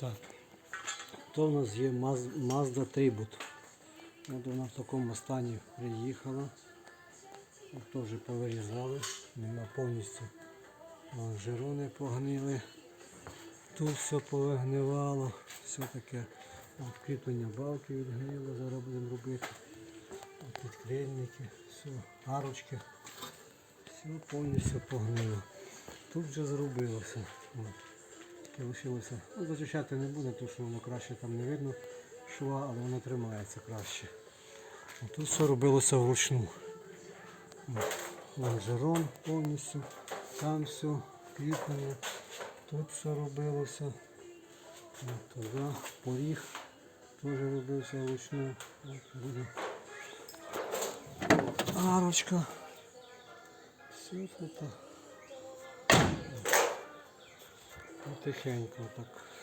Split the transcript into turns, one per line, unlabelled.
Так. То в нас є Mazda Tribute. От вона в такому стані приїхала. Теж повирізали. Нема повністю. Жирони погнили. Тут все повигнивало. Все таке. От балки відгнило, зараз будемо робити. От підкрильники, все, арочки. Все повністю погнило. Тут вже зробилося. От. Таке лишилося. Ну, зачищати не буде, тому що воно краще там не видно шва, але воно тримається краще. Тут все робилося вручну. Лонжерон повністю. Там все, кріплення. Тут все робилося. Туди, поріг теж робився вручну. От буде. Арочка. Все тут. Потихеньку так